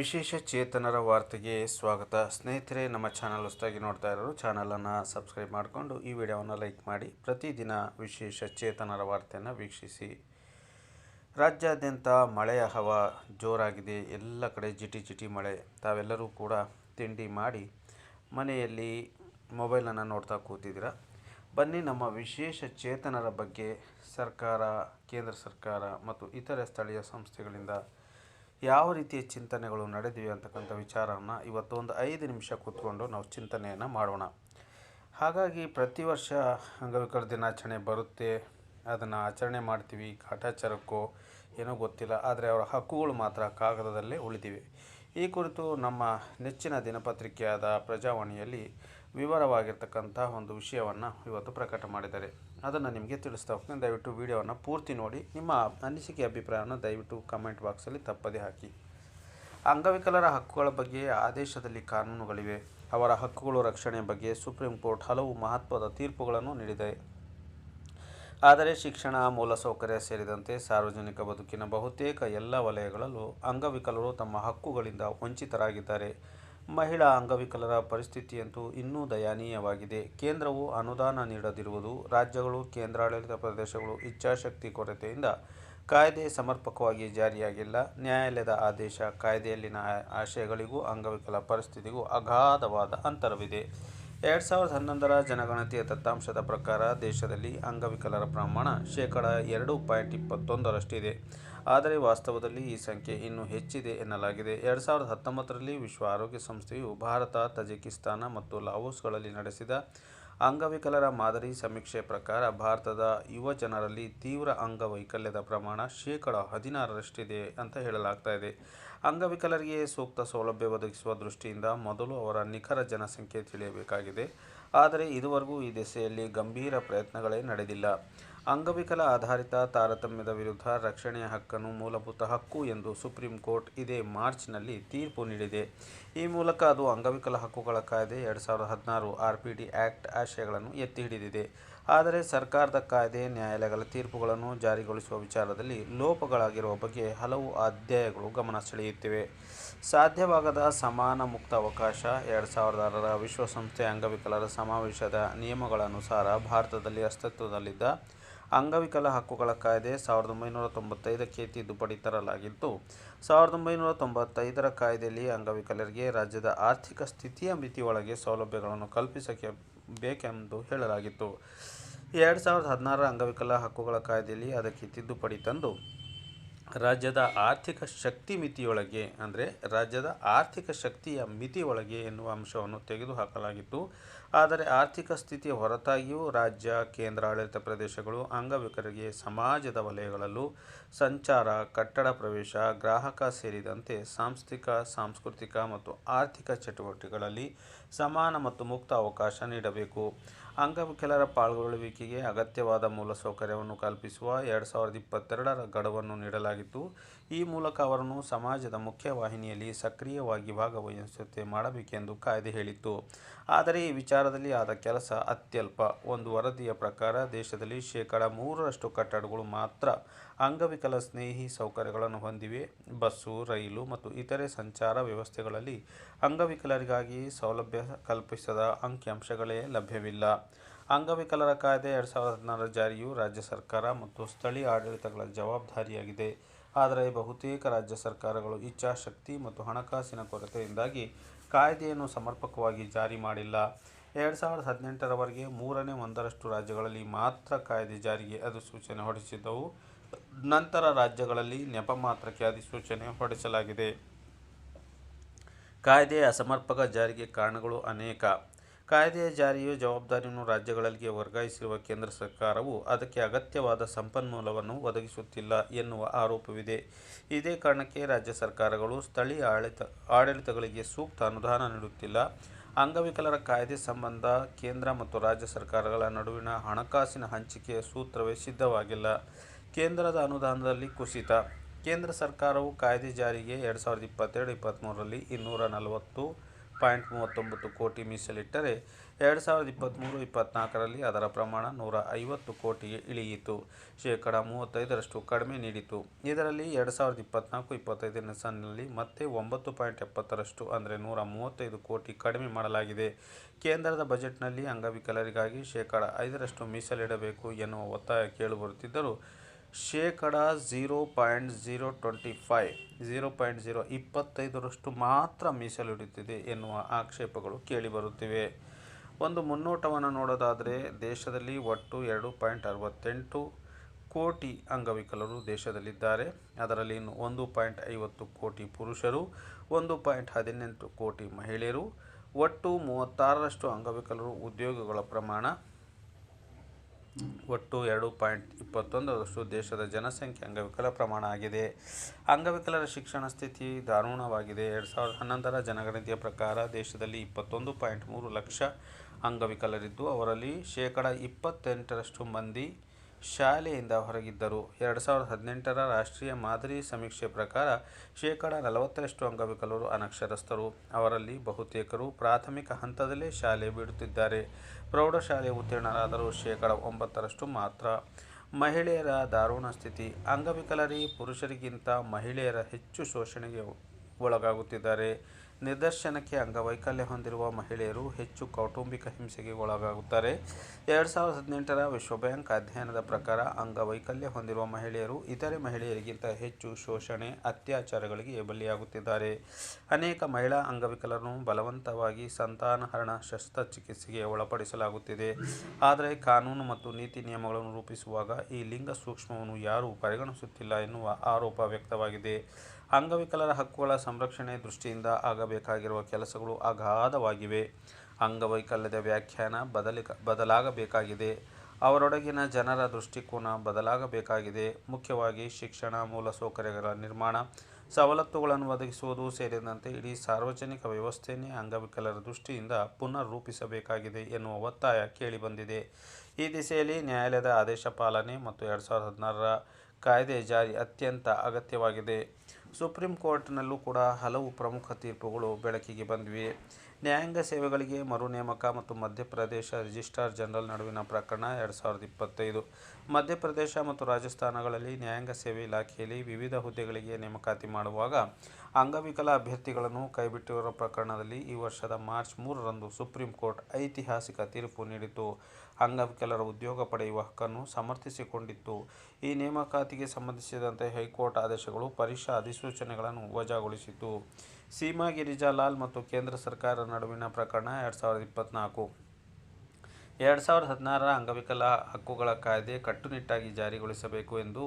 ವಿಶೇಷ ಚೇತನರ ವಾರ್ತೆಗೆ ಸ್ವಾಗತ. ಸ್ನೇಹಿತರೆ, ನಮ್ಮ ಚಾನಲ್ ಹೊಸದಾಗಿ ನೋಡ್ತಾ ಇರೋರು ಚಾನಲನ್ನು ಸಬ್ಸ್ಕ್ರೈಬ್ ಮಾಡಿಕೊಂಡು ಈ ವಿಡಿಯೋವನ್ನು ಲೈಕ್ ಮಾಡಿ. ಪ್ರತಿದಿನ ವಿಶೇಷ ಚೇತನರ ವಾರ್ತೆಯನ್ನು ವೀಕ್ಷಿಸಿ. ರಾಜ್ಯಾದ್ಯಂತ ಮಳೆಯ ಹವ ಜೋರಾಗಿದೆ. ಎಲ್ಲ ಕಡೆ ಜಿಟಿ ಜಿಟಿ ಮಳೆ. ತಾವೆಲ್ಲರೂ ಕೂಡ ತಿಂಡಿ ಮಾಡಿ ಮನೆಯಲ್ಲಿ ಮೊಬೈಲನ್ನು ನೋಡ್ತಾ ಕೂತಿದ್ದೀರಾ? ಬನ್ನಿ, ನಮ್ಮ ವಿಶೇಷ ಚೇತನರ ಬಗ್ಗೆ ಸರ್ಕಾರ, ಕೇಂದ್ರ ಸರ್ಕಾರ ಮತ್ತು ಇತರೆ ಸ್ಥಳೀಯ ಸಂಸ್ಥೆಗಳಿಂದ ಯಾವ ರೀತಿಯ ಚಿಂತನೆಗಳು ನಡೆದಿವೆ ಅಂತಕ್ಕಂಥ ವಿಚಾರವನ್ನು ಇವತ್ತು ಒಂದು ಐದು ನಿಮಿಷ ಕೂತ್ಕೊಂಡು ನಾವು ಚಿಂತನೆಯನ್ನು ಮಾಡೋಣ. ಹಾಗಾಗಿ ಪ್ರತಿ ವರ್ಷ ಅಂಗವಿಕಲ ದಿನಾಚರಣೆ ಬರುತ್ತೆ. ಅದನ್ನು ಆಚರಣೆ ಮಾಡ್ತೀವಿ. ಕಾಟಾಚಾರಕ್ಕೋ ಏನೋ ಗೊತ್ತಿಲ್ಲ. ಆದರೆ ಅವರ ಹಕ್ಕುಗಳು ಮಾತ್ರ ಕಾಗದದಲ್ಲೇ ಉಳಿದಿವೆ. ಈ ಕುರಿತು ನಮ್ಮ ನೆಚ್ಚಿನ ದಿನಪತ್ರಿಕೆಯಾದ ಪ್ರಜಾವಾಣಿಯಲ್ಲಿ ವಿವರವಾಗಿರ್ತಕ್ಕಂಥ ಒಂದು ವಿಷಯವನ್ನು ಇವತ್ತು ಪ್ರಕಟ ಮಾಡಿದ್ದಾರೆ. ಅದನ್ನು ನಿಮಗೆ ತಿಳಿಸ್ತಾ ಹೋಗ್ತೀನಿ. ದಯವಿಟ್ಟು ವಿಡಿಯೋವನ್ನು ಪೂರ್ತಿ ನೋಡಿ. ನಿಮ್ಮ ಅನಿಸಿಕೆ ಅಭಿಪ್ರಾಯವನ್ನು ದಯವಿಟ್ಟು ಕಮೆಂಟ್ ಬಾಕ್ಸಲ್ಲಿ ತಪ್ಪದೇ ಹಾಕಿ. ಅಂಗವಿಕಲರ ಹಕ್ಕುಗಳ ಬಗ್ಗೆ ಆದೇಶದಲ್ಲಿ ಕಾನೂನುಗಳಿವೆ. ಅವರ ಹಕ್ಕುಗಳು ರಕ್ಷಣೆ ಬಗ್ಗೆ ಸುಪ್ರೀಂ ಕೋರ್ಟ್ ಹಲವು ಮಹತ್ವದ ತೀರ್ಪುಗಳನ್ನು ನೀಡಿದೆ. ಆದರೆ ಶಿಕ್ಷಣ ಮೂಲಸೌಕರ್ಯ ಸೇರಿದಂತೆ ಸಾರ್ವಜನಿಕ ಬದುಕಿನ ಬಹುತೇಕ ಎಲ್ಲ ವಲಯಗಳಲ್ಲೂ ಅಂಗವಿಕಲರು ತಮ್ಮ ಹಕ್ಕುಗಳಿಂದ ವಂಚಿತರಾಗಿದ್ದಾರೆ. ಮಹಿಳಾ ಅಂಗವಿಕಲರ ಪರಿಸ್ಥಿತಿಯಂತೂ ಇನ್ನೂ ದಯನೀಯವಾಗಿದೆ. ಕೇಂದ್ರವು ಅನುದಾನ ನೀಡದಿರುವುದು ರಾಜ್ಯಗಳು, ಕೇಂದ್ರಾಡಳಿತ ಪ್ರದೇಶಗಳು ಇಚ್ಛಾಶಕ್ತಿ ಕೊರತೆಯಿಂದ ಕಾಯ್ದೆ ಸಮರ್ಪಕವಾಗಿ ಜಾರಿಯಾಗಿಲ್ಲ. ನ್ಯಾಯಾಲಯದ ಆದೇಶ, ಕಾಯ್ದೆಯಲ್ಲಿನ ಆಶಯಗಳಿಗೂ ಅಂಗವಿಕಲ ಪರಿಸ್ಥಿತಿಗೂ ಅಗಾಧವಾದ ಅಂತರವಿದೆ. ಎರಡು ಸಾವಿರದ ಹನ್ನೊಂದರ ಜನಗಣತಿಯ ದತ್ತಾಂಶದ ಪ್ರಕಾರ ದೇಶದಲ್ಲಿ ಅಂಗವಿಕಲರ ಪ್ರಮಾಣ ಶೇಕಡ ಎರಡು ಪಾಯಿಂಟ್ ಇಪ್ಪತ್ತೊಂದರಷ್ಟಿದೆ ಆದರೆ ವಾಸ್ತವದಲ್ಲಿ ಈ ಸಂಖ್ಯೆ ಇನ್ನೂ ಹೆಚ್ಚಿದೆ ಎನ್ನಲಾಗಿದೆ. ಎರಡು ಸಾವಿರದ ಹತ್ತೊಂಬತ್ತರಲ್ಲಿ ವಿಶ್ವ ಆರೋಗ್ಯ ಸಂಸ್ಥೆಯು ಭಾರತ, ತಜಿಕಿಸ್ತಾನ ಮತ್ತು ಲಾವೋಸ್ಗಳಲ್ಲಿ ನಡೆಸಿದ ಅಂಗವಿಕಲರ ಮಾದರಿ ಸಮೀಕ್ಷೆ ಪ್ರಕಾರ ಭಾರತದ ಯುವ ಜನರಲ್ಲಿ ತೀವ್ರ ಅಂಗವೈಕಲ್ಯದ ಪ್ರಮಾಣ ಶೇಕಡ ಹದಿನಾರರಷ್ಟಿದೆ ಅಂತ ಹೇಳಲಾಗ್ತಾ ಇದೆ. ಅಂಗವಿಕಲರಿಗೆ ಸೂಕ್ತ ಸೌಲಭ್ಯ ಒದಗಿಸುವ ದೃಷ್ಟಿಯಿಂದ ಮೊದಲು ಅವರ ನಿಖರ ಜನಸಂಖ್ಯೆ ತಿಳಿಯಬೇಕಾಗಿದೆ. ಆದರೆ ಇದುವರೆಗೂ ಈ ದಿಸೆಯಲ್ಲಿ ಗಂಭೀರ ಪ್ರಯತ್ನಗಳೇ ನಡೆದಿಲ್ಲ. ಅಂಗವಿಕಲ ಆಧಾರಿತ ತಾರತಮ್ಯದ ವಿರುದ್ಧ ರಕ್ಷಣೆಯ ಹಕ್ಕನ್ನು ಮೂಲಭೂತ ಹಕ್ಕು ಎಂದು ಸುಪ್ರೀಂ ಕೋರ್ಟ್ ಇದೇ ಮಾರ್ಚ್ನಲ್ಲಿ ತೀರ್ಪು ನೀಡಿದೆ. ಈ ಮೂಲಕ ಅದು ಅಂಗವಿಕಲ ಹಕ್ಕುಗಳ ಕಾಯ್ದೆ ಎರಡು ಸಾವಿರದ ಹದಿನಾರು ಆರ್ ಪಿ ಡಿ ಆ್ಯಕ್ಟ್ ಆಶಯಗಳನ್ನು ಎತ್ತಿ ಹಿಡಿದಿದೆ. ಆದರೆ ಸರ್ಕಾರದ ಕಾಯ್ದೆ, ನ್ಯಾಯಾಲಯಗಳ ತೀರ್ಪುಗಳನ್ನು ಜಾರಿಗೊಳಿಸುವ ವಿಚಾರದಲ್ಲಿ ಲೋಪಗಳಾಗಿರುವ ಬಗ್ಗೆ ಹಲವು ಅಧ್ಯಾಯಗಳು ಗಮನ ಸೆಳೆಯುತ್ತಿವೆ. ಸಾಧ್ಯವಾಗದ ಸಮಾನ ಮುಕ್ತ ಅವಕಾಶ, ಎರಡು ಸಾವಿರದ ಆರರ ವಿಶ್ವಸಂಸ್ಥೆ ಅಂಗವಿಕಲರ ಸಮಾವೇಶದ ನಿಯಮಗಳ ಅನುಸಾರ ಭಾರತದಲ್ಲಿ ಅಸ್ತಿತ್ವದಲ್ಲಿದ್ದ ಅಂಗವಿಕಲ ಹಕ್ಕುಗಳ ಕಾಯ್ದೆ ಸಾವಿರದ ಒಂಬೈನೂರ ತೊಂಬತ್ತೈದಕ್ಕೆ ತಿದ್ದುಪಡಿ ತರಲಾಗಿತ್ತು. ಸಾವಿರದ ಒಂಬೈನೂರ ತೊಂಬತ್ತೈದರ ಕಾಯ್ದೆಯಲ್ಲಿ ಅಂಗವಿಕಲರಿಗೆ ರಾಜ್ಯದ ಆರ್ಥಿಕ ಸ್ಥಿತಿಯ ಮಿತಿಯೊಳಗೆ ಸೌಲಭ್ಯಗಳನ್ನು ಕಲ್ಪಿಸಕ್ಕೆ ಬೇಕೆಂದು ಹೇಳಲಾಗಿತ್ತು. ಎರಡು ಸಾವಿರದ ಹದಿನಾರರ ಅಂಗವಿಕಲ ಹಕ್ಕುಗಳ ಕಾಯ್ದೆಯಲ್ಲಿ ಅದಕ್ಕೆ ತಿದ್ದುಪಡಿ ತಂದು ರಾಜ್ಯದ ಆರ್ಥಿಕ ಶಕ್ತಿ ಮಿತಿಯೊಳಗೆ, ಅಂದರೆ ರಾಜ್ಯದ ಆರ್ಥಿಕ ಶಕ್ತಿಯ ಮಿತಿಯೊಳಗೆ ಎನ್ನುವ ಅಂಶವನ್ನು ತೆಗೆದುಹಾಕಲಾಗಿತ್ತು. ಆದರೆ ಆರ್ಥಿಕ ಸ್ಥಿತಿಯ ಹೊರತಾಗಿಯೂ ರಾಜ್ಯ, ಕೇಂದ್ರಾಡಳಿತ ಪ್ರದೇಶಗಳು, ಅಂಗವಿಕರಿಗೆ, ಸಮಾಜದ ವಲಯಗಳಲ್ಲೂ ಸಂಚಾರ, ಕಟ್ಟಡ ಪ್ರವೇಶ, ಗ್ರಾಹಕ ಸೇರಿದಂತೆ ಸಾಂಸ್ಥಿಕ, ಸಾಂಸ್ಕೃತಿಕ ಮತ್ತು ಆರ್ಥಿಕ ಚಟುವಟಿಕೆಗಳಲ್ಲಿ ಸಮಾನ ಮತ್ತು ಮುಕ್ತ ಅವಕಾಶ ನೀಡಬೇಕು. ಅಂಗವಿಕಲರ ಪಾಲ್ಗೊಳ್ಳುವಿಕೆಗೆ ಅಗತ್ಯವಾದ ಮೂಲಸೌಕರ್ಯವನ್ನು ಕಲ್ಪಿಸುವ ಎರಡು ಸಾವಿರದ ಇಪ್ಪತ್ತೆರಡರ ಗಡುವನ್ನು ನೀಡಲಾಗಿತ್ತು. ಈ ಮೂಲಕ ಅವರನ್ನು ಸಮಾಜದ ಮುಖ್ಯವಾಹಿನಿಯಲ್ಲಿ ಸಕ್ರಿಯವಾಗಿ ಭಾಗವಹಿಸುವಂತೆ ಮಾಡಬೇಕೆಂದು ಕಾಯ್ದೆ ಹೇಳಿತ್ತು. ಆದರೆ ಈ ವಿಚಾರದಲ್ಲಿ ಆದ ಕೆಲಸ ಅತ್ಯಲ್ಪ. ಒಂದು ವರದಿಯ ಪ್ರಕಾರ ದೇಶದಲ್ಲಿ ಶೇಕಡ ಮೂರರಷ್ಟು ಕಟ್ಟಡಗಳು ಮಾತ್ರ ಅಂಗವಿಕಲ ಸ್ನೇಹಿ ಸೌಕರ್ಯಗಳನ್ನು ಹೊಂದಿವೆ. ಬಸ್ಸು, ರೈಲು ಮತ್ತು ಇತರೆ ಸಂಚಾರ ವ್ಯವಸ್ಥೆಗಳಲ್ಲಿ ಅಂಗವಿಕಲರಿಗಾಗಿ ಸೌಲಭ್ಯ ಕಲ್ಪಿಸದ ಅಂಕಿಅಂಶಗಳೇ ಲಭ್ಯವಿಲ್ಲ. ಅಂಗವಿಕಲರ ಕಾಯ್ದೆ ಎರಡು ಸಾವಿರದ ಹದಿನಾರರ ಜಾರಿಯು ರಾಜ್ಯ ಸರ್ಕಾರ ಮತ್ತು ಸ್ಥಳೀಯ ಆಡಳಿತಗಳ ಜವಾಬ್ದಾರಿಯಾಗಿದೆ. ಆದರೆ ಬಹುತೇಕ ರಾಜ್ಯ ಸರ್ಕಾರಗಳು ಇಚ್ಛಾಶಕ್ತಿ ಮತ್ತು ಹಣಕಾಸಿನ ಕೊರತೆಯಿಂದಾಗಿ ಕಾಯ್ದೆಯನ್ನು ಸಮರ್ಪಕವಾಗಿ ಜಾರಿ ಮಾಡಿಲ್ಲ. ಎರಡು ಸಾವಿರದ ಹದಿನೆಂಟರವರೆಗೆ ಮೂರನೇ ಒಂದರಷ್ಟು ರಾಜ್ಯಗಳಲ್ಲಿ ಮಾತ್ರ ಕಾಯ್ದೆ ಜಾರಿಗೆ ಅಧಿಸೂಚನೆ ಹೊರಡಿಸಿದ್ದವು. ನಂತರ ರಾಜ್ಯಗಳಲ್ಲಿ ನೆಪ ಮಾತ್ರಕ್ಕೆ ಅಧಿಸೂಚನೆ ಹೊರಡಿಸಲಾಗಿದೆ. ಕಾಯ್ದೆಯ ಅಸಮರ್ಪಕ ಜಾರಿಗೆ ಕಾರಣಗಳು ಅನೇಕ. ಕಾಯ್ದೆಯ ಜಾರಿಯು ಜವಾಬ್ದಾರಿಯನ್ನು ರಾಜ್ಯಗಳಿಗೆ ವರ್ಗಾಯಿಸಿರುವ ಕೇಂದ್ರ ಸರ್ಕಾರವು ಅದಕ್ಕೆ ಅಗತ್ಯವಾದ ಸಂಪನ್ಮೂಲವನ್ನು ಒದಗಿಸುತ್ತಿಲ್ಲ ಎನ್ನುವ ಆರೋಪವಿದೆ. ಇದೇ ಕಾರಣಕ್ಕೆ ರಾಜ್ಯ ಸರ್ಕಾರಗಳು ಸ್ಥಳೀಯ ಆಡಳಿತ, ಆಡಳಿತಗಳಿಗೆ ಸೂಕ್ತ ಅನುದಾನ ನೀಡುತ್ತಿಲ್ಲ. ಅಂಗವಿಕಲರ ಕಾಯ್ದೆ ಸಂಬಂಧ ಕೇಂದ್ರ ಮತ್ತು ರಾಜ್ಯ ಸರ್ಕಾರಗಳ ನಡುವಿನ ಹಣಕಾಸಿನ ಹಂಚಿಕೆಯ ಸೂತ್ರವೇ ಸಿದ್ಧವಾಗಿಲ್ಲ. ಕೇಂದ್ರದ ಅನುದಾನದಲ್ಲಿ ಕುಸಿತ. ಕೇಂದ್ರ ಸರ್ಕಾರವು ಕಾಯ್ದೆ ಜಾರಿಗೆ ಎರಡು ಸಾವಿರದ ಇಪ್ಪತ್ತೆರಡು ಇಪ್ಪತ್ತ್ಮೂರರಲ್ಲಿ ಇನ್ನೂರ ನಲವತ್ತು ಪಾಯಿಂಟ್ ಮೂವತ್ತೊಂಬತ್ತು ಕೋಟಿ ಮೀಸಲಿಟ್ಟರೆ ಎರಡು ಸಾವಿರದ ಇಪ್ಪತ್ತ್ಮೂರು ಇಪ್ಪತ್ತ್ನಾಲ್ಕರಲ್ಲಿ ಅದರ ಪ್ರಮಾಣ ನೂರ ಐವತ್ತು ಕೋಟಿಗೆ ಇಳಿಯಿತು. ಶೇಕಡ ಮೂವತ್ತೈದರಷ್ಟು ಕಡಿಮೆ ನೀಡಿತು. ಇದರಲ್ಲಿ ಎರಡು ಸಾವಿರದ ಇಪ್ಪತ್ತ್ನಾಲ್ಕು ಇಪ್ಪತ್ತೈದನೇ ಸಾಲಿನಲ್ಲಿ ಮತ್ತೆ ಒಂಬತ್ತು ಪಾಯಿಂಟ್ ಎಪ್ಪತ್ತರಷ್ಟು ಅಂದರೆ ನೂರ ಮೂವತ್ತೈದು ಕೋಟಿ ಕಡಿಮೆ ಮಾಡಲಾಗಿದೆ. ಕೇಂದ್ರದ ಬಜೆಟ್ನಲ್ಲಿ ಅಂಗವಿಕಲರಿಗಾಗಿ ಶೇಕಡ ಐದರಷ್ಟು ಮೀಸಲಿಡಬೇಕು ಎನ್ನುವ ಒತ್ತಾಯ ಕೇಳಿಬರುತ್ತಿದ್ದರೂ ಶೇಕಡ zero point zero twenty five zero point zero ಇಪ್ಪತ್ತೈದರಷ್ಟು ಮಾತ್ರ ಮೀಸಲಿಡುತ್ತಿದೆ ಎನ್ನುವ ಆಕ್ಷೇಪಗಳು ಕೇಳಿಬರುತ್ತಿವೆ ಒಂದು ಮುನ್ನೋಟವನ್ನು ನೋಡೋದಾದರೆ ದೇಶದಲ್ಲಿ ಒಟ್ಟು ಎರಡು ಪಾಯಿಂಟ್ ಅರವತ್ತೆಂಟು ಕೋಟಿ ಅಂಗವಿಕಲರು ದೇಶದಲ್ಲಿದ್ದಾರೆ. ಅದರಲ್ಲಿ ಇನ್ನು ಒಂದು ಪಾಯಿಂಟ್ ಐವತ್ತು ಕೋಟಿ ಪುರುಷರು, ಒಂದು ಪಾಯಿಂಟ್ ಹದಿನೆಂಟು ಕೋಟಿ ಮಹಿಳೆಯರು. ಒಟ್ಟು ಮೂವತ್ತಾರರಷ್ಟು ಅಂಗವಿಕಲರು ಉದ್ಯೋಗಗಳ ಪ್ರಮಾಣ ಒಟ್ಟು ಎರಡು ಪಾಯಿಂಟ್ ಇಪ್ಪತ್ತೊಂದರಷ್ಟು ದೇಶದ ಜನಸಂಖ್ಯೆ ಅಂಗವಿಕಲ ಪ್ರಮಾಣ ಆಗಿದೆ. ಅಂಗವಿಕಲರ ಶಿಕ್ಷಣ ಸ್ಥಿತಿ ದಾರುಣವಾಗಿದೆ. ಎರಡು ಸಾವಿರದ ಹನ್ನೊಂದರ ಜನಗಣತಿಯ ಪ್ರಕಾರ ದೇಶದಲ್ಲಿ ಇಪ್ಪತ್ತೊಂದು ಪಾಯಿಂಟ್ ಮೂರು ಲಕ್ಷ ಅಂಗವಿಕಲರಿದ್ದು, ಅವರಲ್ಲಿ ಶೇಕಡ ಇಪ್ಪತ್ತೆಂಟರಷ್ಟು ಮಂದಿ ಶಾಲೆಯಿಂದ ಹೊರಗಿದ್ದರು. ಎರಡು ಸಾವಿರದ ಹದಿನೆಂಟರ ರಾಷ್ಟ್ರೀಯ ಮಾದರಿ ಸಮೀಕ್ಷೆ ಪ್ರಕಾರ ಶೇಕಡ ನಲವತ್ತರಷ್ಟು ಅಂಗವಿಕಲರು ಅನಕ್ಷರಸ್ಥರು. ಅವರಲ್ಲಿ ಬಹುತೇಕರು ಪ್ರಾಥಮಿಕ ಹಂತದಲ್ಲೇ ಶಾಲೆ ಬಿಡುತ್ತಿದ್ದಾರೆ. ಪ್ರೌಢಶಾಲೆ ಉತ್ತೀರ್ಣರಾದರೂ ಶೇಕಡ ಒಂಬತ್ತರಷ್ಟು ಮಾತ್ರ. ಮಹಿಳೆಯರ ದಾರುಣ ಸ್ಥಿತಿ. ಅಂಗವಿಕಲರೇ ಪುರುಷರಿಗಿಂತ ಮಹಿಳೆಯರ ಹೆಚ್ಚು ಶೋಷಣೆಗೆ ಒಳಗಾಗುತ್ತಿದ್ದಾರೆ. ನಿದರ್ಶನಕ್ಕೆ ಅಂಗವೈಕಲ್ಯ ಹೊಂದಿರುವ ಮಹಿಳೆಯರು ಹೆಚ್ಚು ಕೌಟುಂಬಿಕ ಹಿಂಸೆಗೆ ಒಳಗಾಗುತ್ತಾರೆ. ಎರಡು ಸಾವಿರದ ಹದಿನೆಂಟರ ವಿಶ್ವ ಬ್ಯಾಂಕ್ ಅಧ್ಯಯನದ ಪ್ರಕಾರ ಅಂಗವೈಕಲ್ಯ ಹೊಂದಿರುವ ಮಹಿಳೆಯರು ಇತರೆ ಮಹಿಳೆಯರಿಗಿಂತ ಹೆಚ್ಚು ಶೋಷಣೆ, ಅತ್ಯಾಚಾರಗಳಿಗೆ ಬಲಿಯಾಗುತ್ತಿದ್ದಾರೆ. ಅನೇಕ ಮಹಿಳಾ ಅಂಗವಿಕಲರನ್ನು ಬಲವಂತವಾಗಿ ಸಂತಾನಹರಣ, ಶಸ್ತ್ರಚಿಕಿತ್ಸೆಗೆ ಒಳಪಡಿಸಲಾಗುತ್ತಿದೆ. ಆದರೆ ಕಾನೂನು ಮತ್ತು ನೀತಿ ನಿಯಮಗಳನ್ನು ರೂಪಿಸುವಾಗ ಈ ಲಿಂಗ ಸೂಕ್ಷ್ಮವನ್ನು ಯಾರೂ ಪರಿಗಣಿಸುತ್ತಿಲ್ಲ ಎನ್ನುವ ಆರೋಪ ವ್ಯಕ್ತವಾಗಿದೆ. ಅಂಗವಿಕಲರ ಹಕ್ಕುಗಳ ಸಂರಕ್ಷಣೆ ದೃಷ್ಟಿಯಿಂದ ಆಗಬೇಕಾಗಿರುವ ಕೆಲಸಗಳು ಅಗಾಧವಾಗಿವೆ. ಅಂಗವೈಕಲ್ಯದ ವ್ಯಾಖ್ಯಾನ ಬದಲಿ ಬದಲಾಗಬೇಕಾಗಿದೆ. ಅವರೊಡಗಿನ ಜನರ ದೃಷ್ಟಿಕೋನ ಬದಲಾಗಬೇಕಾಗಿದೆ. ಮುಖ್ಯವಾಗಿ ಶಿಕ್ಷಣ ಮೂಲಸೌಕರ್ಯಗಳ ನಿರ್ಮಾಣ, ಸವಲತ್ತುಗಳನ್ನು ಒದಗಿಸುವುದು ಸೇರಿದಂತೆ ಇಡೀ ಸಾರ್ವಜನಿಕ ವ್ಯವಸ್ಥೆಯನ್ನೇ ಅಂಗವಿಕಲರ ದೃಷ್ಟಿಯಿಂದ ಪುನರ್ ರೂಪಿಸಬೇಕಾಗಿದೆ ಎನ್ನುವ ಒತ್ತಾಯ ಕೇಳಿಬಂದಿದೆ. ಈ ದಿಸೆಯಲ್ಲಿ ನ್ಯಾಯಾಲಯದ ಆದೇಶ ಪಾಲನೆ ಮತ್ತು ಎರಡು ಸಾವಿರದ ಹದಿನಾರರ ಕಾಯ್ದೆ ಜಾರಿ ಅತ್ಯಂತ ಅಗತ್ಯವಾಗಿದೆ. ಸುಪ್ರೀಂ ಕೋರ್ಟ್ನಲ್ಲೂ ಕೂಡ ಹಲವು ಪ್ರಮುಖ ತೀರ್ಪುಗಳು ಬೆಳಕಿಗೆ ಬಂದಿವೆ. ನ್ಯಾಯಾಂಗ ಸೇವೆಗಳಿಗೆ ಮರು ನೇಮಕ ಮತ್ತು ಮಧ್ಯಪ್ರದೇಶ ರಿಜಿಸ್ಟ್ರಾರ್ ಜನರಲ್ ನಡುವಿನ ಪ್ರಕರಣ ಎರಡು ಸಾವಿರದ ಇಪ್ಪತ್ತೈದು. ಮಧ್ಯಪ್ರದೇಶ ಮತ್ತು ರಾಜಸ್ಥಾನಗಳಲ್ಲಿ ನ್ಯಾಯಾಂಗ ಸೇವೆ ಇಲಾಖೆಯಲ್ಲಿ ವಿವಿಧ ಹುದ್ದೆಗಳಿಗೆ ನೇಮಕಾತಿ ಮಾಡುವಾಗ ಅಂಗವಿಕಲ ಅಭ್ಯರ್ಥಿಗಳನ್ನು ಕೈಬಿಟ್ಟಿರುವ ಪ್ರಕರಣದಲ್ಲಿ ಈ ವರ್ಷದ ಮಾರ್ಚ್ ಮೂರರಂದು ಸುಪ್ರೀಂ ಕೋರ್ಟ್ ಐತಿಹಾಸಿಕ ತೀರ್ಪು ನೀಡಿತು ಅಂಗವಿಕಲರ ಉದ್ಯೋಗ ಪಡೆಯುವ ಹಕ್ಕನ್ನು ಸಮರ್ಥಿಸಿಕೊಂಡಿತ್ತು ಈ ನೇಮಕಾತಿಗೆ ಸಂಬಂಧಿಸಿದಂತೆ ಹೈಕೋರ್ಟ್ ಆದೇಶಗಳು ಪರೀಕ್ಷಾ ಅಧಿಸೂಚನೆಗಳನ್ನು ವಜಾಗೊಳಿಸಿತು ಸೀಮಾ ಗಿರಿಜಾಲಾಲ್ ಮತ್ತು ಕೇಂದ್ರ ಸರ್ಕಾರ ನಡುವಿನ ಪ್ರಕರಣ ಎರಡು ಸಾವಿರದ ಇಪ್ಪತ್ನಾಲ್ಕು. ಎರಡು ಸಾವಿರದ ಹದಿನಾರರ ಅಂಗವಿಕಲ ಹಕ್ಕುಗಳ ಕಾಯ್ದೆ ಕಟ್ಟುನಿಟ್ಟಾಗಿ ಜಾರಿಗೊಳಿಸಬೇಕು ಎಂದು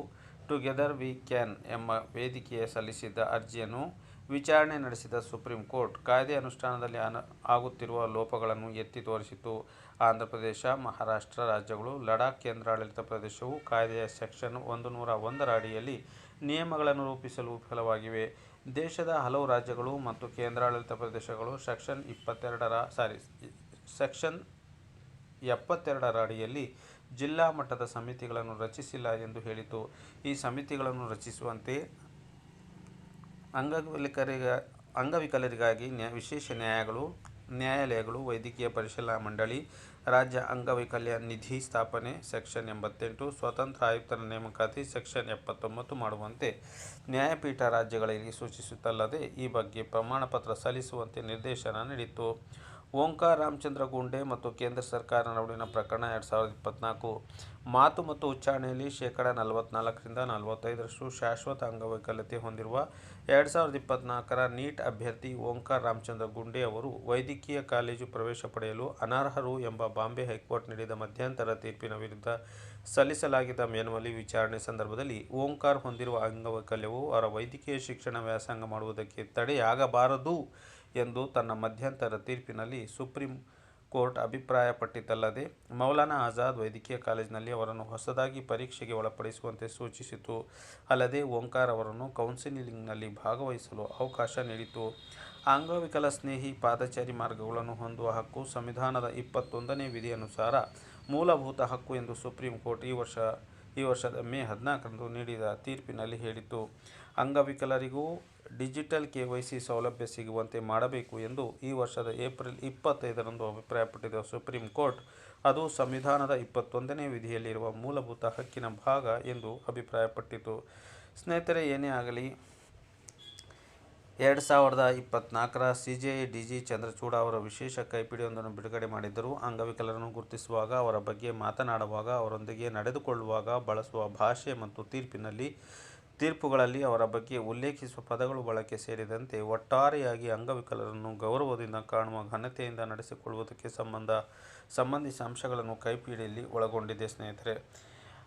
ಟುಗೆದರ್ ವಿ ಕ್ಯಾನ್ ಎಂಬ ವೇದಿಕೆಯ ಸಲ್ಲಿಸಿದ್ದ ಅರ್ಜಿಯನ್ನು ವಿಚಾರಣೆ ನಡೆಸಿದ ಸುಪ್ರೀಂ ಕೋರ್ಟ್ ಕಾಯ್ದೆ ಅನುಷ್ಠಾನದಲ್ಲಿ ಅನ, ಆಗುತ್ತಿರುವ ಲೋಪಗಳನ್ನು ಎತ್ತಿ ತೋರಿಸಿತು ಆಂಧ್ರಪ್ರದೇಶ, ಮಹಾರಾಷ್ಟ್ರ ರಾಜ್ಯಗಳು, ಲಡಾಖ್ ಕೇಂದ್ರಾಡಳಿತ ಪ್ರದೇಶವು ಕಾಯ್ದೆಯ ಸೆಕ್ಷನ್ ಒಂದು ನೂರ ಒಂದರ ಅಡಿಯಲ್ಲಿ ನಿಯಮಗಳನ್ನು ರೂಪಿಸಲು ವಿಫಲವಾಗಿವೆ. ದೇಶದ ಹಲವು ರಾಜ್ಯಗಳು ಮತ್ತು ಕೇಂದ್ರಾಡಳಿತ ಪ್ರದೇಶಗಳು ಸೆಕ್ಷನ್ ಇಪ್ಪತ್ತೆರಡರ, ಸಾರಿ, ಸೆಕ್ಷನ್ ಎಪ್ಪತ್ತೆರಡರ ಅಡಿಯಲ್ಲಿ ಜಿಲ್ಲಾ ಮಟ್ಟದ ಸಮಿತಿಗಳನ್ನು ರಚಿಸಿಲ್ಲ ಎಂದು ಹೇಳಿತು. ಈ ಸಮಿತಿಗಳನ್ನು ರಚಿಸುವಂತೆ ಅಂಗವಿಕಲರಿಗ ಅಂಗವಿಕಲರಿಗಾಗಿ ನ್ಯಾ, ವಿಶೇಷ ನ್ಯಾಯಗಳು, ನ್ಯಾಯಾಲಯಗಳು, ವೈದ್ಯಕೀಯ ಪರಿಶೀಲನಾ ಮಂಡಳಿ, ರಾಜ್ಯ ಅಂಗವೈಕಲ್ಯ ನಿಧಿ ಸ್ಥಾಪನೆ ಸೆಕ್ಷನ್ ಎಂಬತ್ತೆಂಟು, ಸ್ವತಂತ್ರ ಆಯುಕ್ತರ ನೇಮಕಾತಿ ಸೆಕ್ಷನ್ ಎಪ್ಪತ್ತೊಂಬತ್ತು ಮಾಡುವಂತೆ ನ್ಯಾಯಪೀಠ ರಾಜ್ಯಗಳಿಗೆ ಸೂಚಿಸುತ್ತಲ್ಲದೆ ಈ ಬಗ್ಗೆ ಪ್ರಮಾಣಪತ್ರ ಸಲ್ಲಿಸುವಂತೆ ನಿರ್ದೇಶನ ನೀಡಿತು ಓಂಕಾರ ರಾಮಚಂದ್ರ ಗುಂಡೆ ಮತ್ತು ಕೇಂದ್ರ ಸರ್ಕಾರ ನಡುವಿನ ಪ್ರಕರಣ ಎರಡು ಸಾವಿರದ ಇಪ್ಪತ್ನಾಲ್ಕು. ಮಾತು ಮತ್ತು ಉಚ್ಚಾರಣೆಯಲ್ಲಿ ಶೇಕಡ ನಲವತ್ನಾಲ್ಕರಿಂದ ನಲವತ್ತೈದರಷ್ಟು ಶಾಶ್ವತ ಅಂಗವೈಕಲ್ಯತೆ ಹೊಂದಿರುವ ಎರಡು ಸಾವಿರದ ಇಪ್ಪತ್ನಾಲ್ಕರ ನೀಟ್ ಅಭ್ಯರ್ಥಿ ಓಂಕಾರ ರಾಮಚಂದ್ರ ಗುಂಡೆ ಅವರು ವೈದ್ಯಕೀಯ ಕಾಲೇಜು ಪ್ರವೇಶ ಪಡೆಯಲು ಅನರ್ಹರು ಎಂಬ ಬಾಂಬೆ ಹೈಕೋರ್ಟ್ ನೀಡಿದ ಮಧ್ಯಂತರ ತೀರ್ಪಿನ ವಿರುದ್ಧ ಸಲ್ಲಿಸಲಾಗಿದ್ದ ಮೇಲ್ಮನವಿ ವಿಚಾರಣೆ ಸಂದರ್ಭದಲ್ಲಿ ಓಂಕಾರ್ ಹೊಂದಿರುವ ಅಂಗವೈಕಲ್ಯವು ಅವರ ವೈದ್ಯಕೀಯ ಶಿಕ್ಷಣ ವ್ಯಾಸಂಗ ಮಾಡುವುದಕ್ಕೆ ತಡೆಯಾಗಬಾರದು. ಎಂದು ತನ್ನ ಮಧ್ಯಂತರ ತೀರ್ಪಿನಲ್ಲಿ ಸುಪ್ರೀಂ ಕೋರ್ಟ್ ಅಭಿಪ್ರಾಯಪಟ್ಟಿತಲ್ಲದೆ ಮೌಲಾನಾ ಆಜಾದ್ ವೈದ್ಯಕೀಯ ಕಾಲೇಜಿನಲ್ಲಿ ಅವರನ್ನು ಹೊಸದಾಗಿ ಪರೀಕ್ಷೆಗೆ ಒಳಪಡಿಸುವಂತೆ ಸೂಚಿಸಿತು. ಅಲ್ಲದೆ, ಓಂಕಾರ್ ಅವರನ್ನು ಕೌನ್ಸಿಲಿಂಗ್ನಲ್ಲಿ ಭಾಗವಹಿಸಲು ಅವಕಾಶ ನೀಡಿತು. ಅಂಗವಿಕಲ ಸ್ನೇಹಿ ಪಾದಚಾರಿ ಮಾರ್ಗಗಳನ್ನು ಹೊಂದುವ ಹಕ್ಕು, ಸಂವಿಧಾನದ ಇಪ್ಪತ್ತೊಂದನೇ ವಿಧಿಯನುಸಾರ ಮೂಲಭೂತ ಹಕ್ಕು ಎಂದು ಸುಪ್ರೀಂ ಕೋರ್ಟ್ ಈ ವರ್ಷ, ಈ ವರ್ಷದ ಮೇ ಹದಿನಾಲ್ಕರಂದು ನೀಡಿದ ತೀರ್ಪಿನಲ್ಲಿ ಹೇಳಿತು ಅಂಗವಿಕಲರಿಗೂ ಡಿಜಿಟಲ್ ಕೆ ವೈ ಸಿ ಸೌಲಭ್ಯ ಸಿಗುವಂತೆ ಮಾಡಬೇಕು ಎಂದು ಈ ವರ್ಷದ ಏಪ್ರಿಲ್ ಇಪ್ಪತ್ತೈದರಂದು ಅಭಿಪ್ರಾಯಪಟ್ಟಿದೆ. ಸುಪ್ರೀಂ ಕೋರ್ಟ್, ಅದು ಸಂವಿಧಾನದ ಇಪ್ಪತ್ತೊಂದನೇ ವಿಧಿಯಲ್ಲಿರುವ ಮೂಲಭೂತ ಹಕ್ಕಿನ ಭಾಗ ಎಂದು ಅಭಿಪ್ರಾಯಪಟ್ಟಿತು. ಸ್ನೇಹಿತರೆ, ಏನೇ ಆಗಲಿ, ಎರಡು ಸಾವಿರದ ಇಪ್ಪತ್ನಾಲ್ಕರ C J D G Chandrachud ಅವರ ವಿಶೇಷ ಕೈಪಿಡಿಯೊಂದನ್ನು ಬಿಡುಗಡೆ ಮಾಡಿದ್ದರು. ಅಂಗವಿಕಲರನ್ನು ಗುರುತಿಸುವಾಗ, ಅವರ ಬಗ್ಗೆ ಮಾತನಾಡುವಾಗ, ಅವರೊಂದಿಗೆ ನಡೆದುಕೊಳ್ಳುವಾಗ, ಬಳಸುವ ಭಾಷೆ ಮತ್ತು ತೀರ್ಪಿನಲ್ಲಿ ತೀರ್ಪುಗಳಲ್ಲಿ ಅವರ ಬಗ್ಗೆ ಉಲ್ಲೇಖಿಸುವ ಪದಗಳು ಬಳಕೆ ಸೇರಿದಂತೆ ಒಟ್ಟಾರೆಯಾಗಿ ಅಂಗವಿಕಲರನ್ನು ಗೌರವದಿಂದ ಕಾಣುವ ಘನತೆಯಿಂದ ನಡೆಸಿಕೊಳ್ಳುವುದಕ್ಕೆ ಸಂಬಂಧ ಸಂಬಂಧಿಸಿದ ಅಂಶಗಳನ್ನು ಕೈಪಿಡಿಯಲ್ಲಿ ಒಳಗೊಂಡಿದೆ ಸ್ನೇಹಿತರೆ.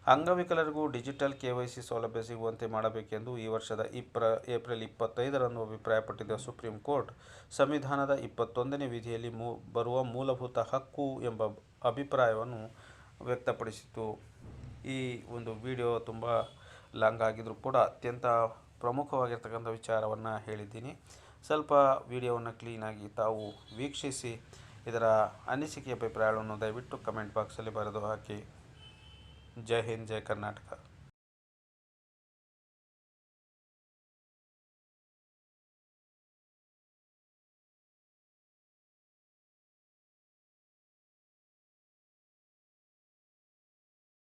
ಅಂಗವಿಕಲರಿಗೂ ಡಿಜಿಟಲ್ ಕೆ ವೈ ಸಿ ಸೌಲಭ್ಯ ಸಿಗುವಂತೆ ಮಾಡಬೇಕೆಂದು ಈ ವರ್ಷದ ಇಪ್ರ, ಏಪ್ರಿಲ್ ಇಪ್ಪತ್ತೈದರಂದು ಅಭಿಪ್ರಾಯಪಟ್ಟಿದ್ದ ಸುಪ್ರೀಂ ಕೋರ್ಟ್. ಸಂವಿಧಾನದ ಇಪ್ಪತ್ತೊಂದನೇ ವಿಧಿಯಲ್ಲಿ ಮೂ, ಬರುವ ಮೂಲಭೂತ ಹಕ್ಕು ಎಂಬ ಅಭಿಪ್ರಾಯವನ್ನು ವ್ಯಕ್ತಪಡಿಸಿತು ಈ ಒಂದು ವಿಡಿಯೋ ತುಂಬ ಲಾಂಗ್ ಆಗಿದ್ರೂ ಕೂಡ ಅತ್ಯಂತ ಪ್ರಮುಖವಾಗಿರ್ತಕ್ಕಂಥ ವಿಚಾರವನ್ನು ಹೇಳಿದ್ದೀನಿ. ಸ್ವಲ್ಪ ವಿಡಿಯೋವನ್ನು ಕ್ಲೀನಾಗಿ ತಾವು ವೀಕ್ಷಿಸಿ ಇದರ ಅನಿಸಿಕೆ ಅಭಿಪ್ರಾಯಗಳನ್ನು ದಯವಿಟ್ಟು ಕಮೆಂಟ್ ಬಾಕ್ಸಲ್ಲಿ ಬರೆದು ಹಾಕಿ. ಜೈ ಹಿಂದ್, ಜೈ ಕರ್ನಾಟಕ.